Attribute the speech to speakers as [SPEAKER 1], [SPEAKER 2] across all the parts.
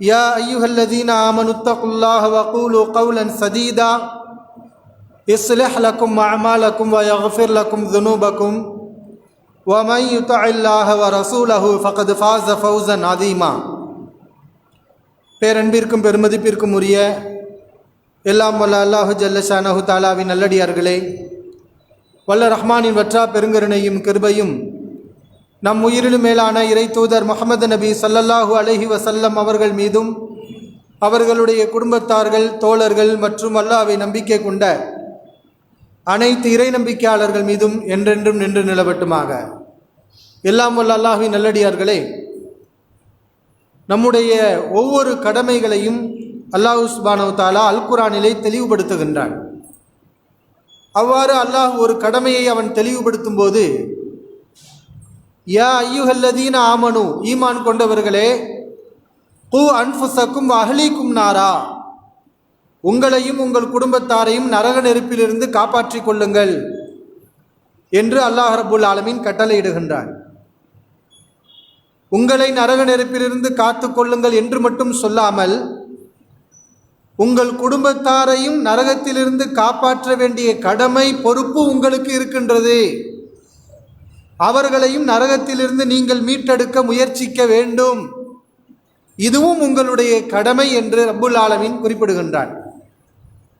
[SPEAKER 1] يا ايها الذين امنوا اتقوا الله وقولوا قولا سديدا يصلح لكم اعمالكم ويغفر لكم ذنوبكم ومن يطع الله ورسوله فقد فاز فوزا عظيما பேரன்பிற்கும் பெருமதிப்பிற்கும் உரிய எல்லாம் வல்ல அல்லாஹு ஜல்லஷானஹு தாலாவின் நல்லடியார்களே வல்ல ரஹ்மானின் வற்றா பெருங்கருணையும் கிருபையும் நம் உயிரிலும் மேலான இறை தூதர் முகமது நபி சல்லல்லாஹு அலஹி வசல்லம் அவர்கள் மீதும் அவர்களுடைய குடும்பத்தார்கள் தோழர்கள் மற்றும் அல்லாவை நம்பிக்கை கொண்ட அனைத்து இறை நம்பிக்கையாளர்கள் மீதும் என்றென்றும் நின்று நிலவட்டுமாக. எல்லாம் வல்ல அல்லாஹின் நல்லடியார்களே நம்முடைய ஒவ்வொரு கடமைகளையும் அல்லாஹ் உஸ்பானவ் தாலா அல் குரானிலே தெளிவுபடுத்துகின்றான். அவ்வாறு அல்லாஹ் ஒரு கடமையை அவன் தெளிவுபடுத்தும் போது யா ஐயுஹல்லதீன ஆமனு ஈமான் கொண்டவர்களே கூ அன்ஃபுசக்கும் அஹ்லீக்கும் நாரா. உங்களையும் உங்கள் குடும்பத்தாரையும் நரக நெருப்பிலிருந்து காப்பாற்றிக் கொள்ளுங்கள் என்று அல்லாஹ் ரபுல் ஆலமீன் கட்டளையிடுகின்றான். உங்களை நரக நெருப்பிலிருந்து காத்து கொள்ளுங்கள் என்று மட்டும் சொல்லாமல் உங்கள் குடும்பத்தாரையும் நரகத்திலிருந்து காப்பாற்ற வேண்டிய கடமை பொறுப்பு உங்களுக்கு இருக்கின்றது. அவர்களையும் நரகத்திலிருந்து நீங்கள் மீட்டெடுக்க முயற்சிக்க வேண்டும். இதுவும் உங்களுடைய கடமை என்று ரப்புல் ஆலமின் குறிப்பிடுகின்றான்.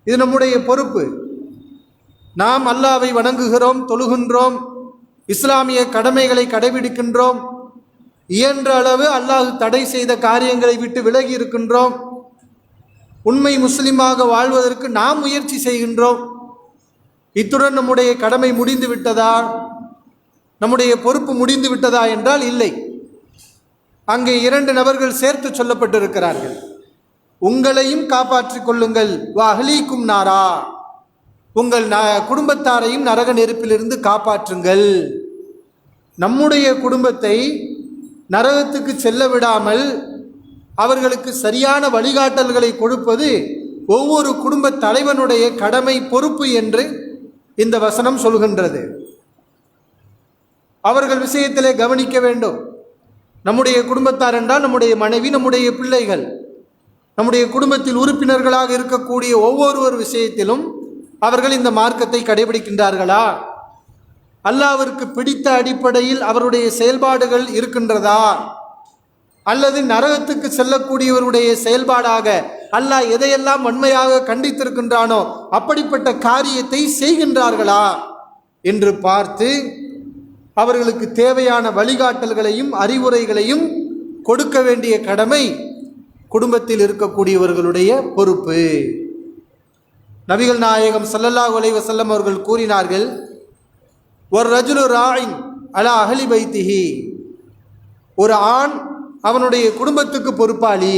[SPEAKER 1] இது நம்முடைய பொறுப்பு. நாம் அல்லாவை வணங்குகிறோம் தொழுகின்றோம் இஸ்லாமிய கடமைகளை கடைபிடிக்கின்றோம் இயன்ற அளவு அல்லாஹ் தடை செய்த காரியங்களை விட்டு விலகி இருக்கின்றோம். உண்மை முஸ்லிமாக வாழ்வதற்கு நாம் முயற்சி செய்கின்றோம். இத்துடன் நம்முடைய கடமை முடிந்து விட்டதா? நம்முடைய பொறுப்பு முடிந்து விட்டதா என்றால் இல்லை. அங்கே இரண்டு நபர்கள் சேர்த்து சொல்லப்பட்டிருக்கிறார்கள். உங்களையும் காப்பாற்றிக் கொள்ளுங்கள். வா அகலீக்கும் நாரா. உங்கள் ந குடும்பத்தாரையும் நரக நெருப்பிலிருந்து காப்பாற்றுங்கள். நம்முடைய குடும்பத்தை நரகத்துக்கு செல்ல விடாமல் அவர்களுக்கு சரியான வழிகாட்டல்களை கொடுப்பது ஒவ்வொரு குடும்ப தலைவனுடைய கடமை பொறுப்பு என்று இந்த வசனம் சொல்கின்றது. அவர்கள் விஷயத்திலே கவனிக்க வேண்டும். நம்முடைய குடும்பத்தார் என்றால் நம்முடைய மனைவி நம்முடைய பிள்ளைகள். நம்முடைய குடும்பத்தில் உறுப்பினர்களாக இருக்கக்கூடிய ஒவ்வொருவர் விஷயத்திலும் அவர்கள் இந்த மார்க்கத்தை கடைபிடிக்கின்றார்களா? அல்லாவிற்கு பிடித்த அடிப்படையில் அவருடைய செயல்பாடுகள் இருக்கின்றதா? அல்லது நரகத்துக்கு செல்லக்கூடியவருடைய செயல்பாடாக அல்லாஹ் எதையெல்லாம் வன்மையாக கண்டித்திருக்கின்றானோ அப்படிப்பட்ட காரியத்தை செய்கின்றார்களா? என்று பார்த்து அவர்களுக்கு தேவையான வழிகாட்டல்களையும் அறிவுரைகளையும் கொடுக்க வேண்டிய கடமை குடும்பத்தில் இருக்கக்கூடியவர்களுடைய பொறுப்பு. நபிகள் நாயகம் சல்லல்லாஹ் உலைவ செல்லம் அவர்கள் கூறினார்கள் ஒரு ரஜுலு ராயின் அலா அகலி பைத்திஹி. ஒரு ஆண் அவனுடைய குடும்பத்துக்கு பொறுப்பாளி.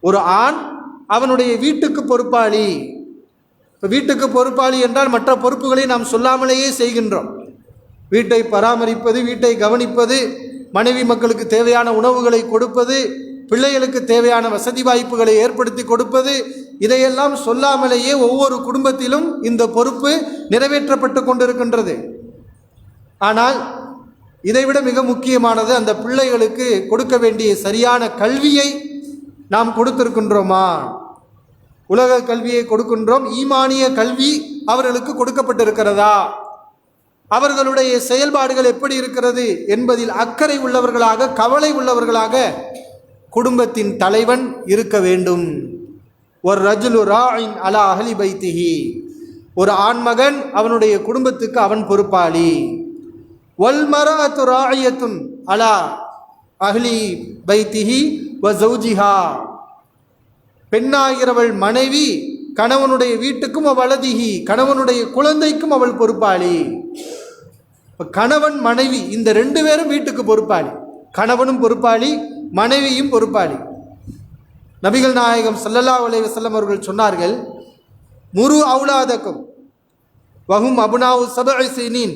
[SPEAKER 1] ஒரு ஆண் அவனுடைய வீட்டுக்கு பொறுப்பாளி. இப்போ வீட்டுக்கு பொறுப்பாளி என்றால் மற்ற பொறுப்புகளை நாம் சொல்லாமலேயே செய்கின்றோம். வீட்டை பராமரிப்பது வீட்டை கவனிப்பது மனைவி மக்களுக்கு தேவையான உணவுகளை கொடுப்பது பிள்ளைகளுக்கு தேவையான வசதி வாய்ப்புகளை ஏற்படுத்தி கொடுப்பது இதையெல்லாம் சொல்லாமலேயே ஒவ்வொரு குடும்பத்திலும் இந்த பொறுப்பு நிறைவேற்றப்பட்டு கொண்டிருக்கின்றது. ஆனால் இதைவிட மிக முக்கியமானது அந்த பிள்ளைகளுக்கு கொடுக்க வேண்டிய சரியான கல்வியை நாம் கொடுத்திருக்கின்றோமா? உலக கல்வியை கொடுக்கின்றோம். ஈமானிய கல்வி அவர்களுக்கு கொடுக்கப்பட்டிருக்கிறதா? அவர்களுடைய செயல்பாடுகள் எப்படி இருக்கிறது என்பதில் அக்கறை உள்ளவர்களாக கவலை உள்ளவர்களாக குடும்பத்தின் தலைவன் இருக்க வேண்டும். ஒரு ரஜுலு ராயின் அலா அகலி பைத்திஹி. ஒரு ஆண்மகன் அவனுடைய குடும்பத்துக்கு அவன் பொறுப்பாளி. வல் மரஅத்து ராயத்துன் அலா அஹ்லி பைத்திஹி வ ஜௌஜிஹா பெண்ணாகிறவள் மனைவி கணவனுடைய வீட்டுக்கும் அவளதிகி கணவனுடைய குழந்தைக்கும் அவள் பொறுப்பாளி. இப்போ கணவன் மனைவி இந்த ரெண்டு பேரும் வீட்டுக்கு பொறுப்பாளி. கணவனும் பொறுப்பாளி மனைவியும் பொறுப்பாளி. நபிகள் நாயகம் சல்லல்லா உலக செல்லம் அவர்கள் சொன்னார்கள் முரு அவுலாதக்கும் வகும் அபுனாவு சபீன்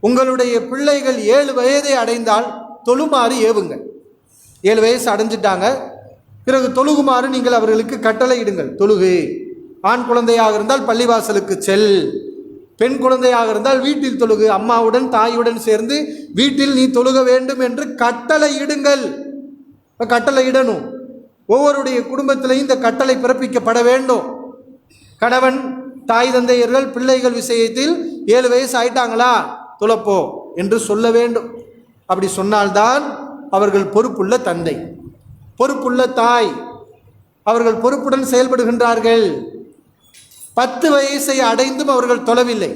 [SPEAKER 1] உங்களுடைய பிள்ளைகள் ஏழு வயதை அடைந்தால் தொழுமாறு ஏவுங்கள். ஏழு வயசு அடைஞ்சிட்டாங்க. பிறகு தொழுகுமாறு நீங்கள் அவர்களுக்கு கட்டளையிடுங்கள் தொழுகு. ஆண் குழந்தையாக இருந்தால் பள்ளிவாசலுக்கு செல். பெண் குழந்தையாக இருந்தால் வீட்டில் தொழுகு அம்மாவுடன் தாயுடன் சேர்ந்து வீட்டில் நீ தொழுக வேண்டும் என்று கட்டளையிடுங்கள் இப்ப கட்டளையிடணும் ஒவ்வொருடைய குடும்பத்திலையும் இந்த கட்டளை பிறப்பிக்கப்பட வேண்டும். கணவன் தாய் தந்தையர்கள் பிள்ளைகள் விஷயத்தில் ஏழு வயசு ஆயிட்டாங்களா? துளப்போ என்று சொல்ல வேண்டும். அப்படி சொன்னால்தான் அவர்கள் பொறுப்புள்ள தந்தை. பொறுப்புள்ள தாய். அவர்கள் பொறுப்புடன் செயல்படுகின்றார்கள். பத்து வயசை அடைந்தும் அவர்கள் தொலைவில்லை.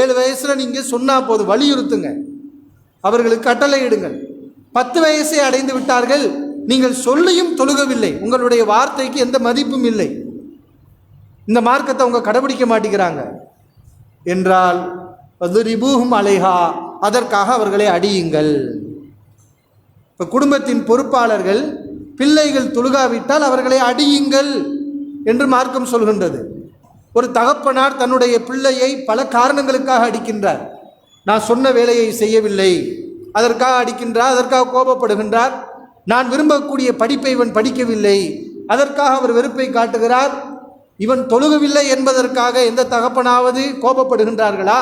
[SPEAKER 1] ஏழு வயசில் நீங்கள் சொன்னால் போதும் வலியுறுத்துங்க. அவர்களுக்கு கட்டளையிடுங்கள் பத்து வயசை அடைந்து விட்டார்கள் நீங்கள் சொல்லியும் தொழுகவில்லை. உங்களுடைய வார்த்தைக்கு எந்த மதிப்பும் இல்லை. இந்த மார்க்கத்தை அவங்க கடைபிடிக்க மாட்டேங்கிறாங்க. என்றால் ரிபூஹும் அலைஹா அதற்காக அவர்களை அடியுங்கள். இப்போ குடும்பத்தின் பொறுப்பாளர்கள் பிள்ளைகள் தொழுகாவிட்டால் அவர்களை அடியுங்கள் என்று மார்க்கம் சொல்கின்றது. ஒரு தகப்பனார் தன்னுடைய பிள்ளையை பல காரணங்களுக்காக அடிக்கின்றார். நான் சொன்ன வேலையை செய்யவில்லை. அதற்காக அடிக்கின்றார் அதற்காக கோபப்படுகின்றார். நான் விரும்பக்கூடிய படிப்பை இவன் படிக்கவில்லை. அதற்காக அவர் வெறுப்பை காட்டுகிறார். இவன் தொழுகவில்லை என்பதற்காக எந்த தகப்பனாவது கோபப்படுகின்றார்களா?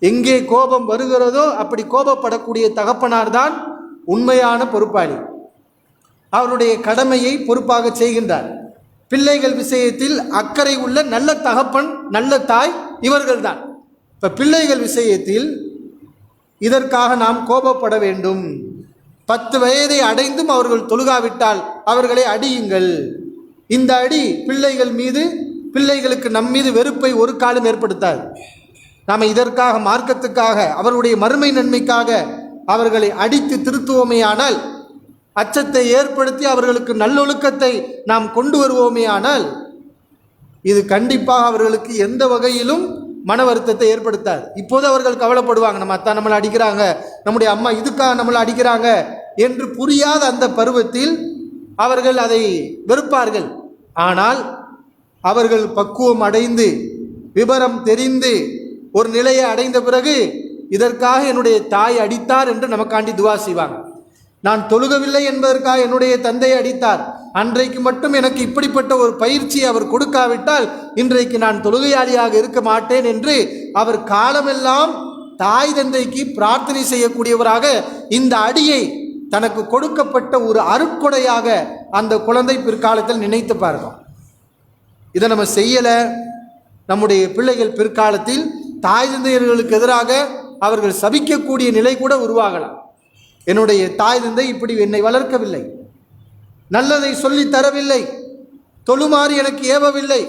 [SPEAKER 1] எங்கே கோபம் வருகிறதோ அப்படி கோபப்படக்கூடிய தகப்பனார் தான் உண்மையான பொறுப்பாளி. அவருடைய கடமையை பொறுப்பாக செய்கின்றார். பிள்ளைகள் விஷயத்தில் அக்கறை உள்ள நல்ல தகப்பன் நல்ல தாய் இவர்கள்தான். இப்போ பிள்ளைகள் விஷயத்தில் இதற்காக நாம் கோபப்பட வேண்டும். பத்து வயதை அடைந்தும் அவர்கள் தொழுகாவிட்டால் அவர்களை அடியுங்கள். இந்த அடி பிள்ளைகள் மீது பிள்ளைகளுக்கு நம் மீது வெறுப்பை ஒரு காலம் ஏற்படுத்தாது. நாம் இதற்காக மார்க்கத்துக்காக அவருடைய மறுமை நன்மைக்காக அவர்களை அடித்து திருத்துவோமேயானால் அச்சத்தை ஏற்படுத்தி அவர்களுக்கு நல்லொழுக்கத்தை நாம் கொண்டு வருவோமே ஆனால் இது கண்டிப்பாக அவர்களுக்கு எந்த வகையிலும் மன வருத்தத்தை ஏற்படுத்தாது. இப்போது அவர்கள் கவலைப்படுவாங்க நம்ம அத்தா நம்மளை அடிக்கிறாங்க நம்முடைய அம்மா இதுக்காக நம்மளை அடிக்கிறாங்க என்று புரியாத அந்த பருவத்தில் அவர்கள் அதை வெறுப்பார்கள். ஆனால் அவர்கள் பக்குவம் அடைந்து விவரம் தெரிந்து ஒரு நிலையை அடைந்த பிறகு இதற்காக என்னுடைய தாய் அடித்தார் என்று நமக்காண்டி துவா செய்வாங்க. நான் தொழுகவில்லை என்பதற்காக என்னுடைய தந்தை அடித்தார். அன்றைக்கு மட்டும் எனக்கு இப்படிப்பட்ட ஒரு பயிற்சி அவர் கொடுக்காவிட்டால் இன்றைக்கு நான் தொழுகையாளியாக இருக்க மாட்டேன் என்று அவர் காலமெல்லாம் தாய் தந்தைக்கு பிரார்த்தனை செய்யக்கூடியவராக இந்த அடியை தனக்கு கொடுக்கப்பட்ட ஒரு அருட்கொடையாக அந்த குழந்தை பிற்காலத்தில் நினைத்து பாருங்க இதை நம்ம செய்யலை. நம்முடைய பிள்ளைகள் பிற்காலத்தில் தாய் தந்தையர்களுக்கு எதிராக அவர்கள் சபிக்கக்கூடிய நிலை கூட உருவாகலாம். என்னுடைய தாய் தந்தை இப்படி என்னை வளர்க்கவில்லை. நல்லதை சொல்லி தரவில்லை. தொழுமாறு எனக்கு ஏவவில்லை.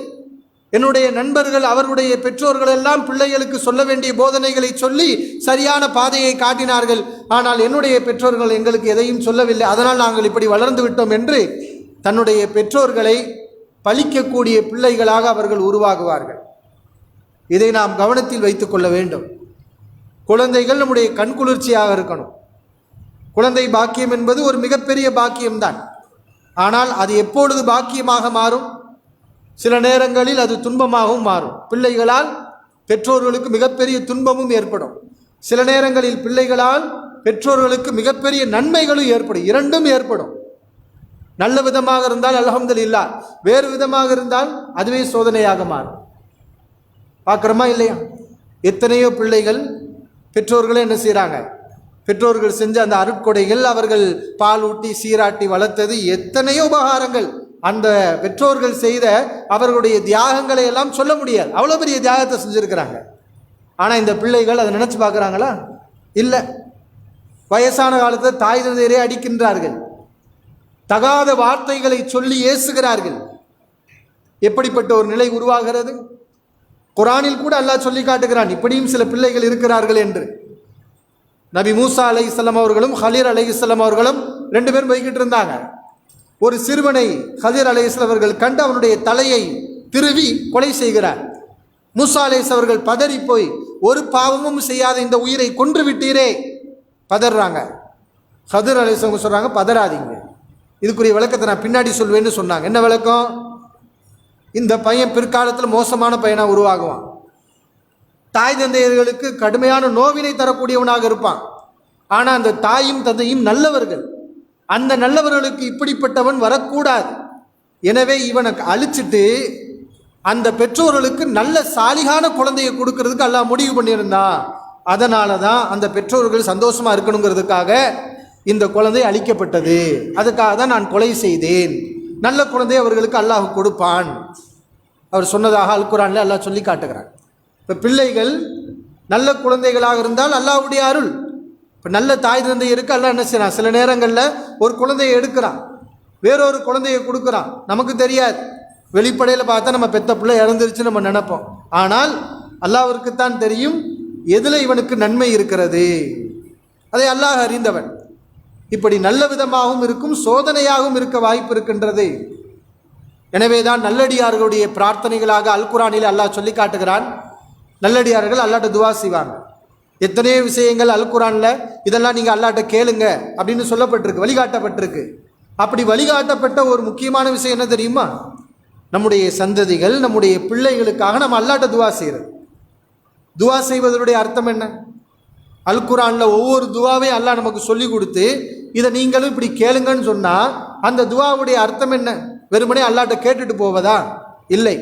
[SPEAKER 1] என்னுடைய நண்பர்கள் அவருடைய பெற்றோர்கள் எல்லாம் பிள்ளைகளுக்கு சொல்ல வேண்டிய போதனைகளை சொல்லி சரியான பாதையை காட்டினார்கள். ஆனால் என்னுடைய பெற்றோர்கள் எங்களுக்கு எதையும் சொல்லவில்லை. அதனால் நாங்கள் இப்படி வளர்ந்து விட்டோம் என்று தன்னுடைய பெற்றோர்களை பழிக்கக்கூடிய பிள்ளைகளாக அவர்கள் உருவாகுவார்கள். இதை நாம் கவனத்தில் வைத்துக்கொள்ள வேண்டும். குழந்தைகள் நம்முடைய கண்குளிர்ச்சியாக இருக்கணும். குழந்தை பாக்கியம் என்பது ஒரு மிகப்பெரிய பாக்கியம்தான். ஆனால் அது எப்பொழுது பாக்கியமாக மாறும்? சில நேரங்களில் அது துன்பமாகவும் மாறும். பிள்ளைகளால் பெற்றோர்களுக்கு மிகப்பெரிய துன்பமும் ஏற்படும். சில நேரங்களில் பிள்ளைகளால் பெற்றோர்களுக்கு மிகப்பெரிய நன்மைகளும் ஏற்படும். இரண்டும் ஏற்படும். நல்ல விதமாக இருந்தால் அல்ஹம்துலில்லா வேறு விதமாக இருந்தால் அதுவே சோதனையாக மாறும். பார்க்குறோமா இல்லையா? எத்தனையோ பிள்ளைகள் பெற்றோர்களே என்ன செய்கிறாங்க பெற்றோர்கள் செஞ்ச அந்த அருட்கொடைகள் அவர்கள் பாலூட்டி சீராட்டி வளர்த்தது எத்தனையோ உபகாரங்கள். அந்த பெற்றோர்கள் செய்த அவர்களுடைய தியாகங்களை எல்லாம் சொல்ல முடியாது. அவ்வளோ பெரிய தியாகத்தை செஞ்சுருக்கிறாங்க. ஆனால் இந்த பிள்ளைகள் அதை நினச்சி பார்க்குறாங்களா? இல்லை. வயசான காலத்தில் தாய் தந்தையரே அடிக்கின்றார்கள். தகாத வார்த்தைகளை சொல்லி ஏசுகிறார்கள். எப்படிப்பட்ட ஒரு நிலை உருவாகிறது? குரானில் கூட அல்லாஹ் சொல்லி காட்டுகிறான் இப்படியும் சில பிள்ளைகள் இருக்கிறார்கள் என்று. நபி மூசா அலை அவர்களும் ஹலீர் அலை அவர்களும் ரெண்டு பேரும் போய்கிட்டு இருந்தாங்க. ஒரு சிறுவனை ஹலீர் அலை அவர்கள் கண்டு அவனுடைய தலையை திருவி கொலை செய்கிறார். மூசா அலேஸ் அவர்கள் பதறி போய் ஒரு பாவமும் செய்யாத இந்த உயிரை கொன்று விட்டீரே. பதறாங்க. ஹதர் அலை சொல்கிறாங்க பதறாதீங்க. இதுக்குரிய விளக்கத்தை நான் பின்னாடி சொல்வேன்னு சொன்னாங்க. என்ன விளக்கம்? இந்த பையன் பிற்காலத்தில் மோசமான பையனாக உருவாகுவான். தாய் தந்தையர்களுக்கு கடுமையான நோவினை தரக்கூடியவனாக இருப்பான். ஆனால் அந்த தாயும் தந்தையும் நல்லவர்கள். அந்த நல்லவர்களுக்கு இப்படிப்பட்டவன் வரக்கூடாது. எனவே இவனை அழிச்சிட்டு அந்த பெற்றோர்களுக்கு நல்ல சாலிகான குழந்தையை கொடுக்கறதுக்கு எல்லாம் முடிவு பண்ணியிருந்தான் அதனால தான் அந்த பெற்றோர்கள் சந்தோஷமாக இருக்கணுங்கிறதுக்காக இந்த குழந்தை அழிக்கப்பட்டது. அதுக்காக தான் நான் கொலை செய்தேன். நல்ல குழந்தை அவர்களுக்கு அல்லாஹ் கொடுப்பான். அவர் சொன்னதாக அல் குரானில் அல்லாஹ் சொல்லி காட்டுகிறான். இப்போ பிள்ளைகள் நல்ல குழந்தைகளாக இருந்தால் அல்லாஹ்வுடைய அருள். இப்போ நல்ல தாய் தந்தை இருக்கு அல்லா என்ன செய்யறான்? சில நேரங்களில் ஒரு குழந்தையை எடுக்கிறான். வேறொரு குழந்தையை கொடுக்குறான். நமக்கு தெரியாது. வெளிப்படையில் பார்த்தா நம்ம பெத்த பிள்ளை இறந்துருச்சு நம்ம நினைப்போம். ஆனால் அல்லாவிற்குத்தான் தெரியும் எதில் இவனுக்கு நன்மை இருக்கிறது? அதை அல்லாஹ் அறிந்தவன். இப்படி நல்ல விதமாகவும் இருக்கும் சோதனையாகவும் இருக்க வாய்ப்பு இருக்கின்றது. எனவே தான் நல்லடியார்களுடைய பிரார்த்தனைகளாக அல் குரானில் அல்லாஹ் சொல்லி காட்டுகிறான். நல்லடியார்கள் அல்லாட்ட துவா செய்வாங்க. எத்தனையோ விஷயங்கள் அல் குரானில் இதெல்லாம் நீங்கள் அல்லாட்ட கேளுங்க அப்படின்னு சொல்லப்பட்டிருக்கு வழிகாட்டப்பட்டிருக்கு. அப்படி வழிகாட்டப்பட்ட ஒரு முக்கியமான விஷயம் என்ன தெரியுமா? நம்முடைய சந்ததிகள் நம்முடைய பிள்ளைகளுக்காக நம்ம அல்லாட்ட துவா செய்கிறது துவா செய்வதனுடைய அர்த்தம் என்ன? அல் குரானில் ஒவ்வொரு துவாவையும் அல்லாஹ் நமக்கு சொல்லி கொடுத்து இதை நீங்களும் இப்படி கேளுங்கன்னு சொன்னால் அந்த துவாவுடைய அர்த்தம் என்ன? வெறுமனே அல்லாட்ட கேட்டுட்டு போவதா? இல்லை.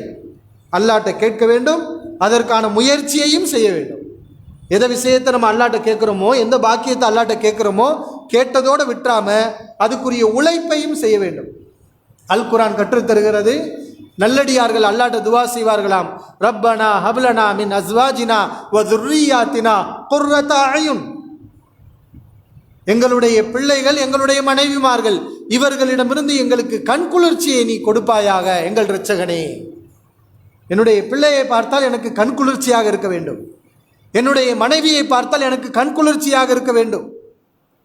[SPEAKER 1] அல்லாட்ட கேட்க வேண்டும் அதற்கான முயற்சியையும் செய்ய வேண்டும். எதை விஷயத்தை நம்ம அல்லாட்ட கேட்குறோமோ எந்த பாக்கியத்தை அல்லாட்ட கேட்குறோமோ கேட்டதோடு விட்டுறாம அதுக்குரிய உழைப்பையும் செய்ய வேண்டும். அல் குரான் கற்றுத் தருகிறது. நல்லடியார்கள் அல்லாட்ட துவா செய்வார்களாம். ரப்பனா ஹப்லனா மின் அஸ்வாஜினா வ துர்ரியாத்தினா குர்ரத எங்களுடைய பிள்ளைகள் எங்களுடைய மனைவிமார்கள் இவர்களிடமிருந்து எங்களுக்கு கண்குளிர்ச்சியை நீ கொடுப்பாயாக எங்கள் இரட்சகனே. என்னுடைய பிள்ளையை பார்த்தால் எனக்கு கண்குளிர்ச்சியாக இருக்க வேண்டும். என்னுடைய மனைவியை பார்த்தால் எனக்கு கண்குளிர்ச்சியாக இருக்க வேண்டும்.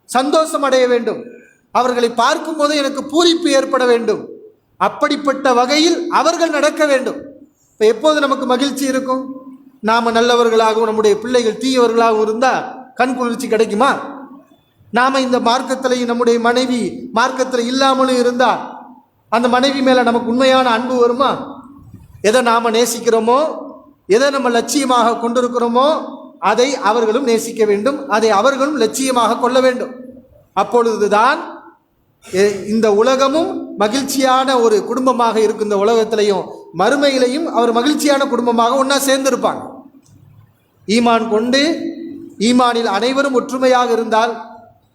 [SPEAKER 1] சந்தோஷம் அடைய வேண்டும். அவர்களை பார்க்கும்போது எனக்கு பூரிப்பு ஏற்பட வேண்டும். அப்படிப்பட்ட வகையில் அவர்கள் நடக்க வேண்டும். இப்போ எப்போது நமக்கு மகிழ்ச்சி இருக்கும்? நாம் நல்லவர்களாகவும் நம்முடைய பிள்ளைகள் தீயவர்களாகவும் இருந்தால் கண் குளிர்ச்சி கிடைக்குமா? நாம் இந்த மார்க்கத்திலையும் நம்முடைய மனைவி மார்க்கத்தில் இல்லாமலும் இருந்தால் அந்த மனைவி மேலே நமக்கு உண்மையான அன்பு வருமா? எதை நாம் நேசிக்கிறோமோ எதை நம்ம லட்சியமாக கொண்டிருக்கிறோமோ அதை அவர்களும் நேசிக்க வேண்டும். அதை அவர்களும் லட்சியமாக கொள்ள வேண்டும். அப்பொழுதுதான் இந்த உலகமும் மகிழ்ச்சியான ஒரு குடும்பமாக இருக்கும். இந்த உலகத்திலையும் மறுமையிலையும் அவர் மகிழ்ச்சியான குடும்பமாக ஒன்றா சேர்ந்திருப்பாங்க. ஈமான் கொண்டு ஈமானில் அனைவரும் ஒற்றுமையாக இருந்தால்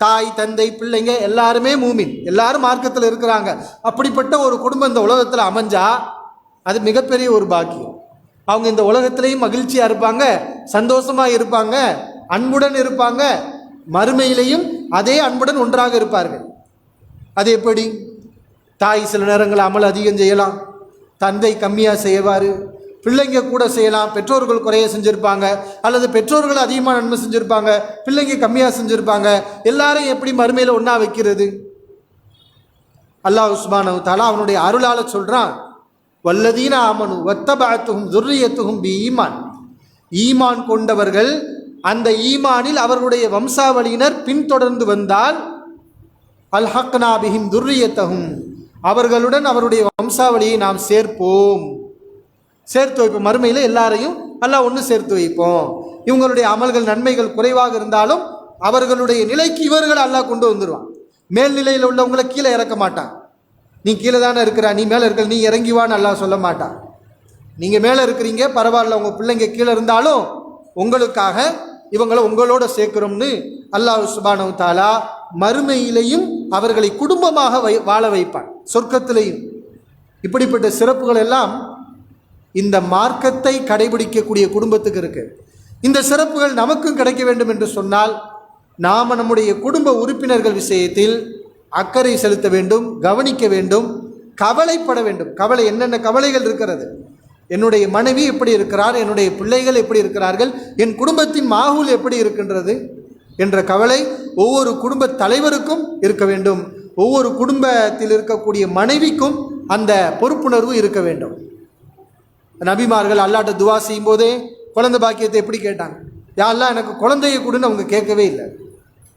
[SPEAKER 1] தாய் தந்தை பிள்ளைங்க எல்லாருமே மூமின். எல்லாரும் மார்க்கத்தில் இருக்கிறாங்க. அப்படிப்பட்ட ஒரு குடும்பம் இந்த உலகத்தில் அமைஞ்சா அது மிகப்பெரிய ஒரு பாக்கியம். அவங்க இந்த உலகத்திலையும் மகிழ்ச்சியாக இருப்பாங்க சந்தோஷமாக இருப்பாங்க அன்புடன் இருப்பாங்க மறுமையிலையும் அதே அன்புடன் ஒன்றாக இருப்பார்கள். அது எப்படி? தாய் சில நேரங்கள் அமல் அதிகம் செய்யலாம் தந்தை கம்மியாக செய்வார் பிள்ளைங்க கூட செய்யலாம் பெற்றோர்கள் குறைய செஞ்சுருப்பாங்க அல்லது பெற்றோர்கள் அதிகமாக நன்மை செஞ்சுருப்பாங்க பிள்ளைங்க கம்மியாக செஞ்சுருப்பாங்க எல்லாரையும் எப்படி மறுமையில் ஒன்றா வைக்கிறது? அல்லாஹ் உஸ்மானவு தாலா அவனுடைய அருளால் சொல்கிறான் வல்லதீன ஆமனு வத்தபாத்துகும் துர்ரியத்துகும் பி ஈமான் ஈமான் கொண்டவர்கள் அந்த ஈமானில் அவர்களுடைய வம்சாவளியினர் பின்தொடர்ந்து வந்தால் அல்ஹக்னாபிஹிம் துர்ரியத்தகும் அவர்களுடன் அவருடைய வம்சாவளியை நாம் சேர்ப்போம். சேர்த்து வைப்போம். மறுமையில் எல்லாரையும் நல்லா ஒன்று சேர்த்து வைப்போம். இவங்களுடைய அமல்கள் நன்மைகள் குறைவாக இருந்தாலும் அவர்களுடைய நிலைக்கு இவர்கள் அல்லாஹ் கொண்டு வந்துடுவான் மேல்நிலையில் உள்ளவங்களை கீழே இறக்க மாட்டான். நீ கீழே தானே இருக்கிறா நீ மேலே இருக்கிற நீ இறங்கி வான்னு அல்லாஹ் சொல்ல மாட்டான். நீங்கள் மேலே இருக்கிறீங்க பரவாயில்ல உங்கள் பிள்ளைங்க கீழே இருந்தாலும் உங்களுக்காக இவங்களை உங்களோட சேர்க்கிறோம்னு அல்லாஹ் சுபானவு தாலா மறுமையிலையும் அவர்களை குடும்பமாக வை வாழ வைப்பான் சொர்க்கத்திலையும். இப்படிப்பட்ட சிறப்புகள் எல்லாம் இந்த மார்க்கத்தை கடைபிடிக்கக்கூடிய குடும்பத்துக்கு இருக்கு. இந்த சிறப்புகள் நமக்கும் கிடைக்க வேண்டும் என்று சொன்னால் நாம் நம்முடைய குடும்ப உறுப்பினர்கள் விஷயத்தில் அக்கறை செலுத்த வேண்டும் கவனிக்க வேண்டும் கவலைப்பட வேண்டும். கவலை என்னென்ன கவலைகள் இருக்கிறது? என்னுடைய மனைவி எப்படி இருக்கிறார்? என்னுடைய பிள்ளைகள் எப்படி இருக்கிறார்கள்? என் குடும்பத்தின் மாகூல் எப்படி இருக்கின்றது? என்ற கவலை ஒவ்வொரு குடும்ப தலைவருக்கும் இருக்க வேண்டும். ஒவ்வொரு குடும்பத்தில் இருக்கக்கூடிய மனைவிக்கும் அந்த பொறுப்புணர்வு இருக்க வேண்டும். நபிமார்கள் அல்லாட்ட துவா செய்யும் போதே குழந்தை பாக்கியத்தை எப்படி கேட்டாங்க? யாரெல்லாம் எனக்கு குழந்தையை கொடுன்னு அவங்க கேட்கவே இல்லை.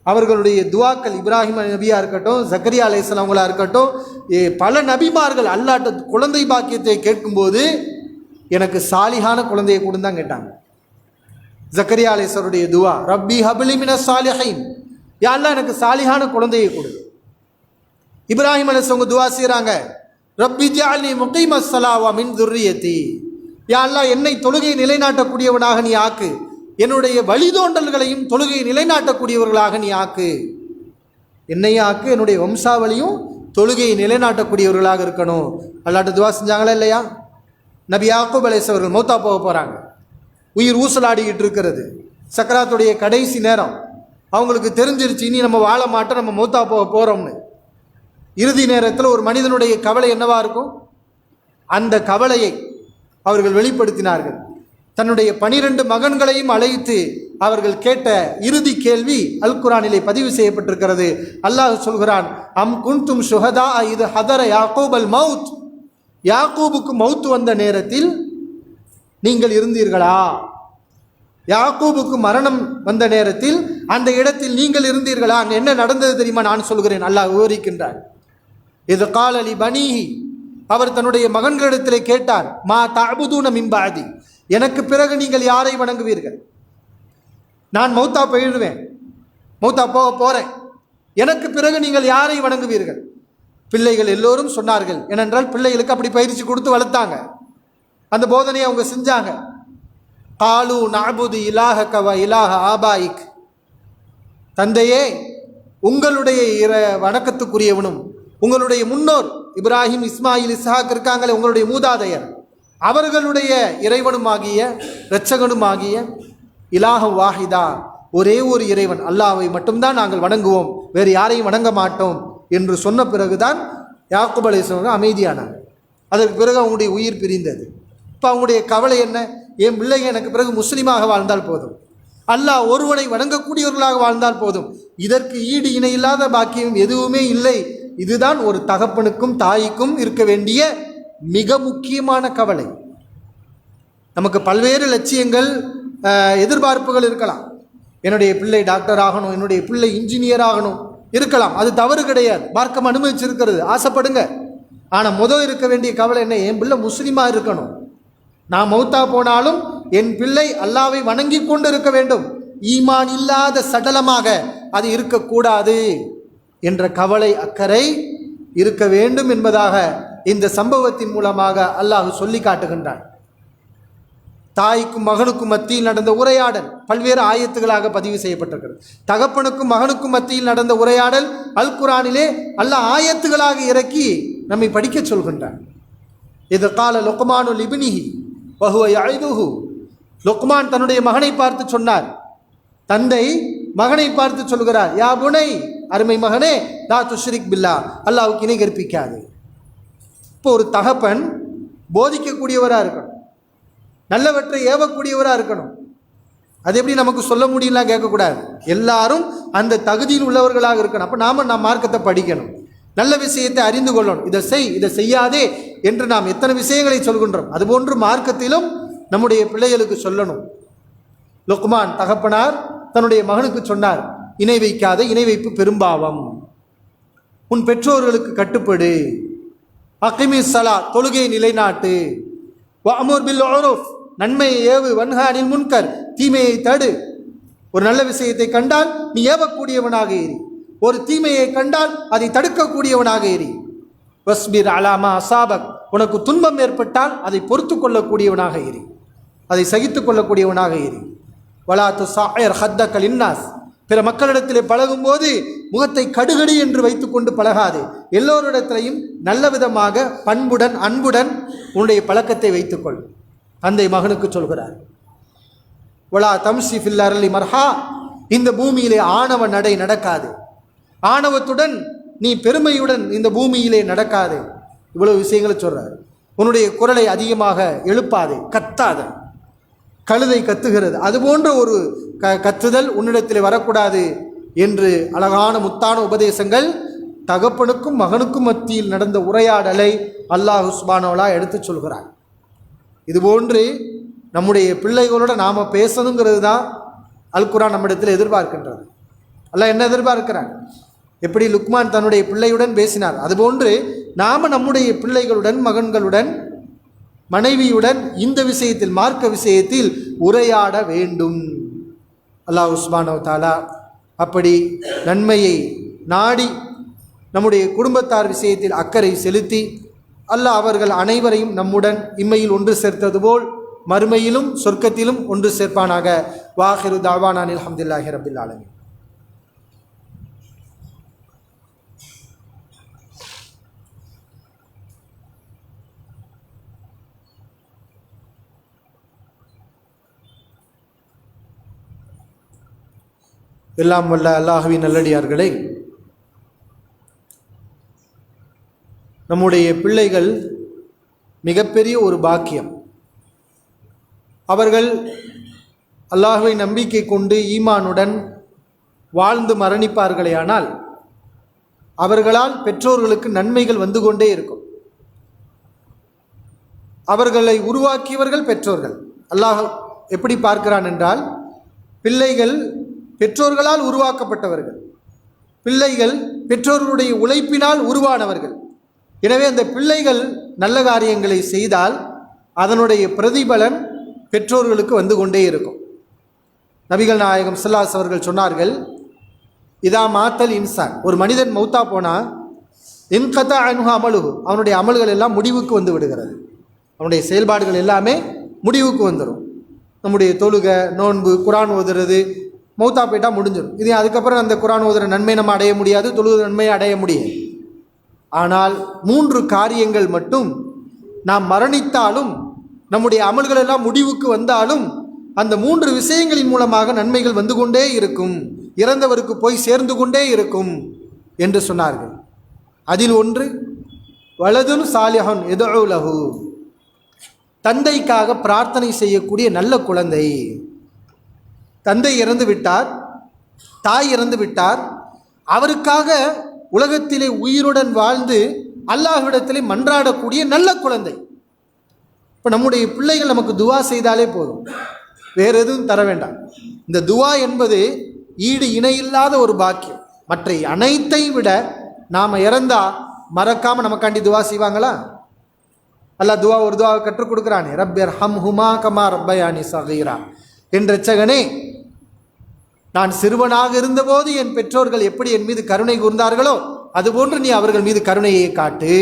[SPEAKER 1] அவர்களுடைய துவாக்கள் இப்ராஹிம் நபியாக இருக்கட்டும் ஜக்கரியா அலையாமங்களாக இருக்கட்டும் ஏ, பல நபிமார்கள் அல்லாட்ட குழந்தை பாக்கியத்தை கேட்கும்போது எனக்கு சாலிகான குழந்தையை கொடுன்னு தான் கேட்டாங்க. ஜக்கரியா அலேசருடைய துவா ரப்பி ஹபிலிமின சாலிஹைன். யாரெல்லாம் எனக்கு சாலிகான குழந்தையை கொடு. இப்ராஹிம் அலிஸ் அவங்க துவா செய்கிறாங்க ரப்பி ஜாலி முகைம சலாவா மின் துர்ரியத்தி. யாரெல்லாம் என்னை தொழுகை நிலைநாட்டக்கூடியவனாக நீ ஆக்கு. என்னுடைய வழிதோண்டல்களையும் தொழுகையை நிலைநாட்டக்கூடியவர்களாக நீ ஆக்கு. என்னையும் ஆக்கு என்னுடைய வம்சாவளியும் தொழுகையை நிலைநாட்டக்கூடியவர்களாக இருக்கணும். அல்லாட்ட துவா செஞ்சாங்களா இல்லையா? நபி யாக்கூப் அலைஸ் அவர்கள் மௌத்தா போக போகிறாங்க உயிர் ஊசலாடிக்கிட்டு இருக்கிறது. சக்கராத்துடைய கடைசி நேரம். அவங்களுக்கு தெரிஞ்சிருச்சு இனி நம்ம வாழ மாட்டோம் நம்ம மௌத்தா போக போகிறோம்னு இறுதி நேரத்தில் ஒரு மனிதனுடைய கவலை என்னவாக இருக்கும்? அந்த கவலையை அவர்கள் வெளிப்படுத்தினார்கள். தன்னுடைய பனிரெண்டு மகன்களையும் அழைத்து அவர்கள் கேட்ட இறுதி கேள்வி அல் குரானிலே பதிவு செய்யப்பட்டிருக்கிறது. அல்லாஹ் சொல்கிறான் அம் குன்தும் சுஹதா இது ஹதர யாக்கூப் அல் மவுத். யாக்கூபுக்கு மவுத்து வந்த நேரத்தில் நீங்கள் இருந்தீர்களா? யாக்கூபுக்கு மரணம் வந்த நேரத்தில் அந்த இடத்தில் நீங்கள் இருந்தீர்களா? என்ன நடந்தது தெரியுமா? நான் சொல்கிறேன். அல்லாஹ் விவரிக்கின்றார் இது காலலி பனி அவர் தன்னுடைய மகன்களிடத்திலே கேட்டார் மா தாபுதூன மிம்பாதி எனக்கு பிறகு நீங்கள் யாரை வணங்குவீர்கள்? நான் மௌத்தா போயிடுவேன் மௌத்தா போக போகிறேன் எனக்கு பிறகு நீங்கள் யாரை வணங்குவீர்கள்? பிள்ளைகள் எல்லோரும் சொன்னார்கள் ஏனென்றால் பிள்ளைகளுக்கு அப்படி பயிற்சி கொடுத்து வளர்த்தாங்க. அந்த போதனையை அவங்க செஞ்சாங்க. காலு நாபுது இலாக கவ இலாக ஆபாயிக். தந்தையே உங்களுடைய இர வணக்கத்துக்குரியவனும் உங்களுடைய முன்னோர் இப்ராஹிம் இஸ்மாயில் இஸ்ஹாக் இருக்காங்களே உங்களுடைய மூதாதையர். அவர்களுடைய இறைவனுமாகிய இரட்சகனுமாகிய இலாக வாஹிதா. ஒரே ஒரு இறைவன் அல்லாவை மட்டும்தான் நாங்கள் வணங்குவோம். வேறு யாரையும் வணங்க மாட்டோம் என்று சொன்ன பிறகுதான் யாக்குப் அலைஹிஸ்ஸலாம் அமைதியானார். அதற்கு பிறகு அவங்களுடைய உயிர் பிரிந்தது. இப்போ அவங்களுடைய கவலை என்ன? என் பிள்ளைங்க எனக்கு பிறகு முஸ்லீமாக வாழ்ந்தால் போதும். அல்லாஹ் ஒருவனை வணங்கக்கூடியவர்களாக வாழ்ந்தால் போதும். இதற்கு ஈடு இணையில்லாத பாக்கியம் எதுவுமே இல்லை. இதுதான் ஒரு தகப்பனுக்கும் தாய்க்கும் இருக்க வேண்டிய மிக முக்கியமான கவலை. நமக்கு பல்வேறு லட்சியங்கள் எதிர்பார்ப்புகள் இருக்கலாம். என்னுடைய பிள்ளை டாக்டர் ஆகணும் என்னுடைய பிள்ளை இன்ஜினியர் ஆகணும் இருக்கலாம். அது தவறு கிடையாது. மார்க்கம் அனுமதிச்சிருக்கிறது. ஆசைப்படுங்க. ஆனால் முதல் இருக்க வேண்டிய கவலை என்ன? என் பிள்ளை முஸ்லீமாக இருக்கணும். நான் மௌத்தா போனாலும் என் பிள்ளை அல்லாவை வணங்கி கொண்டு இருக்க வேண்டும். ஈமான் இல்லாத சடலமாக அது இருக்கக்கூடாது என்ற கவலை அக்கறை இருக்க வேண்டும் என்பதாக இந்த சம்பவத்தின் மூலமாக அல்லாஹ் சொல்லி காட்டுகின்றான். தாய்க்கும் மகனுக்கும் மத்தியில் நடந்த உரையாடல் பல்வேறு ஆயத்துகளாக பதிவு செய்யப்பட்டிருக்கிறது. தகப்பனுக்கும் மகனுக்கும் மத்தியில் நடந்த உரையாடல் அல் குரானிலே அல்லாஹ் ஆயத்துகளாக இறக்கி நம்மை படிக்கச் சொல்கின்றான். இது கால லொக்மானு லிபினிஹி வஹுவை யழுதுஹு லொக்குமான் தன்னுடைய மகனை பார்த்து சொன்னார் தந்தை மகனை பார்த்து சொல்கிறார் யா புனை அருமை மகனே தா துஷ்ரிக் பில்லா அல்லாவுக்கு இணை கற்பிக்காது. இப்போ ஒரு தகப்பன் போதிக்கக்கூடியவராக இருக்கணும். நல்லவற்றை ஏவக்கூடியவராக இருக்கணும். அது எப்படி நமக்கு சொல்ல முடியலாம் கேட்கக்கூடாது. எல்லாரும் அந்த தகுதியில் உள்ளவர்களாக இருக்கணும். அப்போ நாம் நாம் மார்க்கத்தை படிக்கணும். நல்ல விஷயத்தை அறிந்து கொள்ளணும். இதை செய் இதை செய்யாதே என்று நாம் எத்தனை விஷயங்களை சொல்கின்றோம். அதுபோன்று மார்க்கத்திலும் நம்முடைய பிள்ளைகளுக்கு சொல்லணும். லுக்மான் தகப்பனார் தன்னுடைய மகனுக்கு சொன்னார் இணை வைக்காத இணை வைப்பு பெரும்பாவம். உன் பெற்றோர்களுக்கு கட்டுப்படு. அகிமி சலா தொழுகை நிலைநாட்டு. அமூர் பில் உருஃப் நன்மையை ஏவு வன்ஹானில் முன்கர் தீமையை தடு. ஒரு நல்ல விஷயத்தை கண்டால் நீ ஏவக்கூடியவனாக இரு. ஒரு தீமையை கண்டால் அதை தடுக்கக்கூடியவனாக இரு. வஸ்பிர் அலாமா அசாபக் உனக்கு துன்பம் ஏற்பட்டால் அதை பொறுத்து கொள்ளக்கூடியவனாக இரு. அதை சகித்து கொள்ளக்கூடியவனாக இரு. வலாத்து சாயர் ஹத்தக்கல் இன்னாஸ் பிற மக்களிடத்திலே பழகும்போது முகத்தை கடுகடி என்று வைத்துக்கொண்டு பழகாது. எல்லோரிடத்திலையும் நல்ல விதமாக பண்புடன் அன்புடன் உன்னுடைய பழக்கத்தை வைத்துக்கொள். தந்தை மகனுக்கு சொல்கிறார். ஒலா தம்சி ஃபில்லரலி மர்ஹா. இந்த பூமியிலே ஆணவ நடை நடக்காது. ஆணவத்துடன் நீ பெருமையுடன் இந்த பூமியிலே நடக்காது. இவ்வளவு விஷயங்களை சொல்கிறார் உன்னுடைய குரலை அதிகமாக எழுப்பாது கத்தாதே. கழுதை கத்துகிறது. அது போன்ற ஒரு க கத்துதல் உன்னிடத்தில் வரக்கூடாது என்று அழகான முத்தான உபதேசங்கள் தகப்பனுக்கும் மகனுக்கும் மத்தியில் நடந்த உரையாடலை அல்லாஹ் சுபானவலா எடுத்து சொல்கிறார். இதுபோன்று நம்முடைய பிள்ளைகளோட நாம் பேசணுங்கிறது தான் அல் குரான் நம்மிடத்தில் எதிர்பார்க்கின்றது. அல்ல என்ன எதிர்பார்க்கிறான்? எப்படி லுக்மான் தன்னுடைய பிள்ளையுடன் பேசினார்? அதுபோன்று நாம் நம்முடைய பிள்ளைகளுடன் மகன்களுடன் மனைவியுடன் இந்த விஷயத்தில் மார்க்க விஷயத்தில் உரையாட வேண்டும். அல்லாஹ் உஸ்மானவ் தாலா அப்படி நன்மையை நாடி நம்முடைய குடும்பத்தார் விஷயத்தில் அக்கறை செலுத்தி அல்லாஹ் அவர்கள் அனைவரையும் நம்முடன் இம்மையில் ஒன்று சேர்த்தது போல் மறுமையிலும் சொர்க்கத்திலும் ஒன்று சேர்ப்பானாக. வாஹிரு தாவானான் அலமதுல்லாஹி ரபில் ஆலமி எல்லாம் வல்ல அல்லாஹுவின் நல்லடியார்களே நம்முடைய பிள்ளைகள் மிகப்பெரிய ஒரு பாக்கியம். அவர்கள் அல்லாஹுவை நம்பிக்கை கொண்டு ஈமானுடன் வாழ்ந்து மரணிப்பார்களேயானால் அவர்களால் பெற்றோர்களுக்கு நன்மைகள் வந்து கொண்டே இருக்கும். அவர்களை உருவாக்கியவர்கள் பெற்றோர்கள். அல்லாஹ் எப்படி பார்க்கிறான் என்றால் பிள்ளைகள் பெற்றோர்களால் உருவாக்கப்பட்டவர்கள். பிள்ளைகள் பெற்றோர்களுடைய உழைப்பினால் உருவானவர்கள். எனவே அந்த பிள்ளைகள் நல்ல காரியங்களை செய்தால் அதனுடைய பிரதிபலன் பெற்றோர்களுக்கு வந்து கொண்டே இருக்கும். நபிகள் நாயகம் சில்லாஸ் அவர்கள் சொன்னார்கள் இதா மாத்தல் இன்சான். ஒரு மனிதன் மௌத்தா போனால் இன்கதா அனுகு அமலுகு அவனுடைய அமல்கள் எல்லாம் முடிவுக்கு வந்து விடுகிறது. அவனுடைய செயல்பாடுகள் எல்லாமே முடிவுக்கு வந்துடும் நம்முடைய தொழுகை நோன்பு குரான் ஓதுறது மௌத்தா போயிட்டால் முடிஞ்சிடும் இது அதுக்கப்புறம் அந்த குரான் ஓதுற நன்மை நம்ம அடைய முடியாது தொழுகிற நன்மையை அடைய முடியாது. ஆனால் மூன்று காரியங்கள் மட்டும் நாம் மரணித்தாலும் நம்முடைய அமல்கள் எல்லாம் முடிவுக்கு வந்தாலும் அந்த மூன்று விஷயங்களின் மூலமாக நன்மைகள் வந்து கொண்டே இருக்கும் இறந்தவருக்கு போய் சேர்ந்து கொண்டே இருக்கும் என்று சொன்னார்கள். அதில் ஒன்று வலதுன் சாலிஹன் எதோலகு தந்தைக்காக பிரார்த்தனை செய்யக்கூடிய நல்ல குழந்தை. தந்தை இறந்து விட்டார் தாய் இறந்து விட்டார் அவருக்காக உலகத்திலே உயிருடன் வாழ்ந்து அல்லாஹ்விடத்திலே மன்றாடக்கூடிய நல்ல குழந்தை. இப்போ நம்முடைய பிள்ளைகள் நமக்கு துவா செய்தாலே போதும். வேறு எதுவும் தர வேண்டாம். இந்த துவா என்பது ஈடு இணையில்லாத ஒரு பாக்கியம். மற்ற அனைத்தை விட நாம் இறந்தால் மறக்காமல் நமக்காண்டி துவா செய்வாங்களா? அல்லா துவா ஒரு துவா கற்றுக் கொடுக்குறானே ரப்பர் ஹம் ஹுமா கமா ரப்பயானி சகீரா. என்ற ரச்சகனே நான் சிறுவனாக இருந்தபோது என் பெற்றோர்கள் எப்படி என் மீது கருணை கூர்ந்தார்களோ அதுபோன்று நீ அவர்கள் மீது கருணையை காட்டு.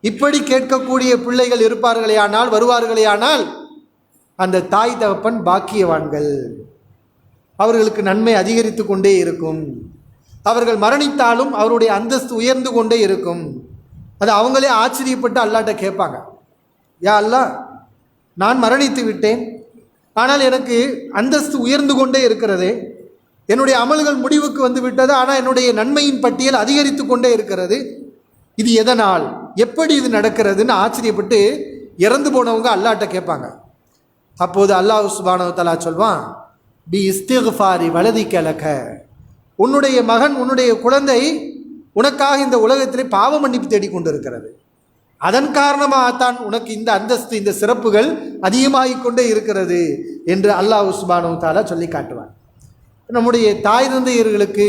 [SPEAKER 1] இப்படி கேட்கக்கூடிய பிள்ளைகள் இருப்பார்களே ஆனால் வருவார்களே ஆனால் அந்த தாய் தகப்பன் பாக்கியவான்கள். அவர்களுக்கு நன்மை அதிகரித்து கொண்டே இருக்கும். அவர்கள் மரணித்தாலும் அவருடைய அந்தஸ்து உயர்ந்து கொண்டே இருக்கும். அது அவங்களே ஆச்சரியப்பட்டு அல்லாட்ட கேட்பாங்க. யா அல்லா நான் மரணித்து விட்டேன். ஆனால் எனக்கு அந்தஸ்து உயர்ந்து கொண்டே இருக்கிறது. என்னுடைய அமல்கள் முடிவுக்கு வந்து விட்டது ஆனால் என்னுடைய நன்மையின் பட்டியல் அதிகரித்து கொண்டே இருக்கிறது. இது எதனால்? எப்படி இது நடக்கிறதுன்னு ஆச்சரியப்பட்டு இறந்து போனவங்க அல்லாட்ட கேட்பாங்க. அப்போது அல்லாஹ் சுபானவத்தலா தலா சொல்வான் பி இஸ்திஃபாரி வலதி கிழக்க உன்னுடைய மகன் உன்னுடைய குழந்தை உனக்காக இந்த உலகத்திலே பாவ மன்னிப்பு தேடிக்கொண்டிருக்கிறது அதன் காரணமாகத்தான் உனக்கு இந்த அந்தஸ்து இந்த சிறப்புகள் அதிகமாகிக்கொண்டே இருக்கிறது என்று அல்லாஹ் உஸ்மானு தாலா சொல்லி காட்டுவான். நம்முடைய தாய் தந்தையர்களுக்கு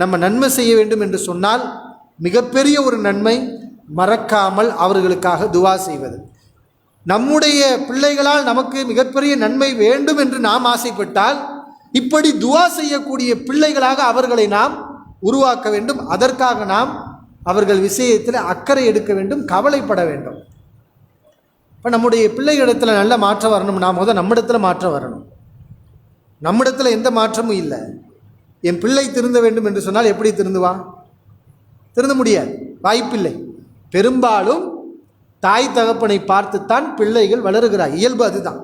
[SPEAKER 1] நம்ம நன்மை செய்ய வேண்டும் என்று சொன்னால் மிகப்பெரிய ஒரு நன்மை மறக்காமல் அவர்களுக்காக துவா செய்வது. நம்முடைய பிள்ளைகளால் நமக்கு மிகப்பெரிய நன்மை வேண்டும் என்று நாம் ஆசைப்பட்டால் இப்படி துவா செய்யக்கூடிய பிள்ளைகளாக அவர்களை நாம் உருவாக்க வேண்டும். அதற்காக நாம் அவர்கள் விஷயத்தில் அக்கறை எடுக்க வேண்டும் கவலைப்பட வேண்டும். இப்போ நம்முடைய பிள்ளைகளிடத்தில் நல்ல மாற்றம் வரணும்னா முதல் நம்மிடத்தில் மாற்றம் வரணும். நம்மிடத்தில் எந்த மாற்றமும் இல்லை. என் பிள்ளை திருந்த வேண்டும் என்று சொன்னால் எப்படி திருந்துவான் திருந்த முடியாது. வாய்ப்பில்லை. பெரும்பாலும் தாய் தகப்பனை பார்த்துத்தான் பிள்ளைகள் வளருகிறார். இயல்பு அதுதான்.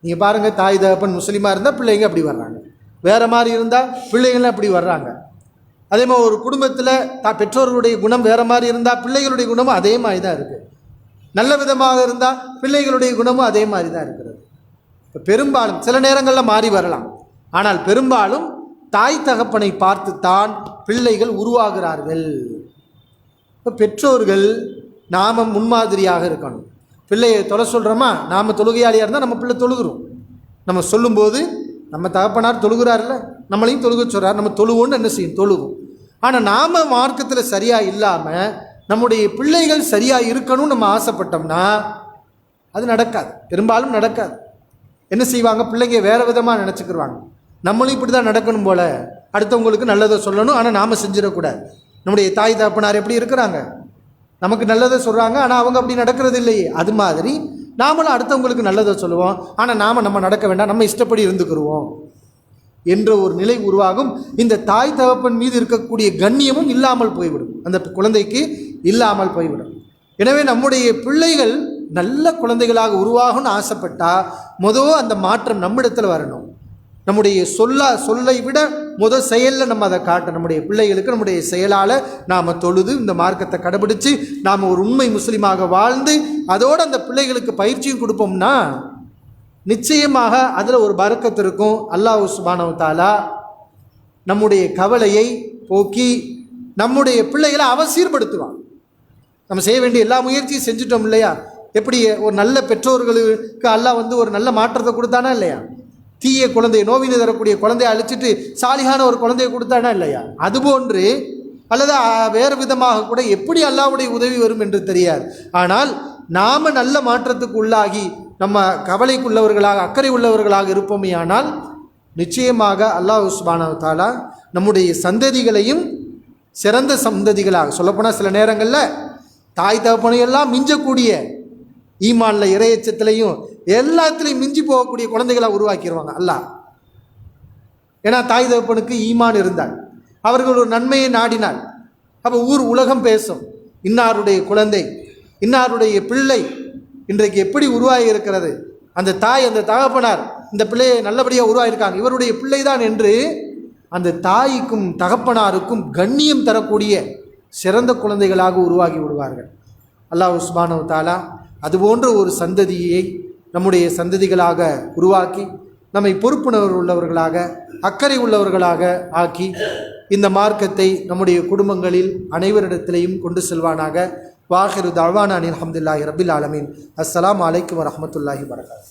[SPEAKER 1] நீங்கள் பாருங்கள் தாய் தகப்பன் முஸ்லீமாக இருந்தால் பிள்ளைங்க அப்படி வர்றாங்க. வேறு மாதிரி இருந்தால் பிள்ளைங்களும் அப்படி வர்றாங்க. அதே மாதிரி ஒரு குடும்பத்தில் தான் பெற்றோர்களுடைய குணம் வேறு மாதிரி இருந்தால் பிள்ளைகளுடைய குணமும் அதே மாதிரி தான் இருக்குது நல்ல விதமாக இருந்தால் பிள்ளைகளுடைய குணமும் அதே மாதிரி தான் இருக்கிறது. இப்போ பெரும்பாலும் சில நேரங்களில் மாறி வரலாம். ஆனால் பெரும்பாலும் தாய் தகப்பனை பார்த்துத்தான் பிள்ளைகள் உருவாகிறார்கள். இப்போ பெற்றோர்கள் நாம் முன்மாதிரியாக இருக்கணும். பிள்ளையை தொலை சொல்கிறோமா நாம் தொழுகையாளியாக இருந்தால் நம்ம பிள்ளை தொழுகிறோம். நம்ம சொல்லும்போது நம்ம தகப்பனார் தொழுகிறார்ல நம்மளையும் தொழுக சொல்கிறார் நம்ம தொழுவோன்னு என்ன செய்யும்? தொழுகும் ஆனால் நாம் மார்க்கத்தில் சரியாக இல்லாமல் நம்முடைய பிள்ளைகள் சரியாக இருக்கணும்னு நம்ம ஆசைப்பட்டோம்னா அது நடக்காது. பெரும்பாலும் நடக்காது. என்ன செய்வாங்க? பிள்ளைங்க வேறு விதமாக நினச்சிக்கிருவாங்க. நம்மளும் இப்படி தான் நடக்கணும் போல். அடுத்தவங்களுக்கு நல்லதை சொல்லணும். ஆனால் நாம் செஞ்சிடக்கூடாது. நம்முடைய தாய் தகப்பனார் எப்படி இருக்கிறாங்க? நமக்கு நல்லதை சொல்கிறாங்க ஆனால் அவங்க அப்படி நடக்கிறது இல்லையே. அது மாதிரி நாமளும் அடுத்தவங்களுக்கு நல்லதை சொல்லுவோம். ஆனால் நாம் நம்ம நடக்க வேண்டாம். நம்ம இஷ்டப்படி இருந்துக்கிடுவோம் என்ற ஒரு நிலை உருவாகும். இந்த தாய் தகப்பன் மீது இருக்கக்கூடிய கண்ணியமும் இல்லாமல் போய்விடும். அந்த குழந்தைக்கு இல்லாமல் போய்விடும். எனவே நம்முடைய பிள்ளைகள் நல்ல குழந்தைகளாக உருவாகணும்னு ஆசைப்பட்டால் முதல் அந்த மாற்றம் நம்மிடத்தில் வரணும். நம்முடைய சொல்ல சொல்லை விட முதல் செயலில் நம்ம அதை காட்ட நம்முடைய பிள்ளைகளுக்கு நம்முடைய செயலால் நாம் தொழுது இந்த மார்க்கத்தை கடைபிடிச்சு நாம் ஒரு உண்மை முஸ்லீமாக வாழ்ந்து அதோடு அந்த பிள்ளைகளுக்கு பயிற்சியும் கொடுப்போம்னா நிச்சயமாக அதில் ஒரு பறக்கத்து இருக்கும். அல்லாஹ் சுபானவ தாலா நம்முடைய கவலையை போக்கி நம்முடைய பிள்ளைகளை அவன் சீர்படுத்துவான். நம்ம செய்ய வேண்டிய எல்லா முயற்சியும் செஞ்சுட்டோம் இல்லையா? எப்படி ஒரு நல்ல பெற்றோர்களுக்கு அல்லாஹ் வந்து ஒரு நல்ல மாற்றத்தை கொடுத்தானா இல்லையா? தீய குழந்தையை நோவினை தரக்கூடிய குழந்தையை அழிச்சிட்டு சாலிகான ஒரு குழந்தையை கொடுத்தானா இல்லையா? அதுபோன்று அல்லது வேறு விதமாக கூட எப்படி அல்லாஹ்வுடைய உதவி வரும் என்று தெரியாது. ஆனால் நாம் நல்ல மாற்றத்துக்கு உள்ளாகி நம்ம கவலைக்குள்ளவர்களாக அக்கறை உள்ளவர்களாக இருப்போமேயானால் நிச்சயமாக அல்லாஹ் சுபானவ தாலா நம்முடைய சந்ததிகளையும் சிறந்த சந்ததிகளாக சொல்லப்போனால் சில நேரங்களில் தாய் தகப்பனையெல்லாம் மிஞ்சக்கூடிய ஈமான்ல இறையச்சத்திலையும் எல்லாத்துலேயும் மிஞ்சி போகக்கூடிய குழந்தைகளை உருவாக்கிடுவாங்க அல்லாஹ். ஏன்னா தாய் தகப்பனுக்கு ஈமான் இருந்தால் அவர்கள் ஒரு நன்மையை நாடினால் அப்போ ஊர் உலகம் பேசும். இன்னாருடைய குழந்தை இன்னாருடைய பிள்ளை இன்றைக்கு எப்படி உருவாகி இருக்கிறது அந்த தாய் அந்த தகப்பனார் இந்த பிள்ளையை நல்லபடியாக உருவாகியிருக்காங்க இவருடைய பிள்ளைதான் என்று அந்த தாய்க்கும் தகப்பனாருக்கும் கண்ணியம் தரக்கூடிய சிறந்த குழந்தைகளாக உருவாகி விடுவார்கள். அல்லாஹ் உஸ்மானவ் தாலா அதுபோன்ற ஒரு சந்ததியை நம்முடைய சந்ததிகளாக உருவாக்கி நம்மை பொறுப்புணர்வு உள்ளவர்களாக அக்கறை உள்ளவர்களாக ஆக்கி இந்த மார்க்கத்தை நம்முடைய குடும்பங்களில் அனைவரிடத்திலையும் கொண்டு செல்வானாக. வாஹிரு தழ்வானானின் அஹமதுல்லாஹி ரபில் ஆலமீன். அஸ்லாம் அலைக்கும் வரமத்துல்லாஹி வரகாத்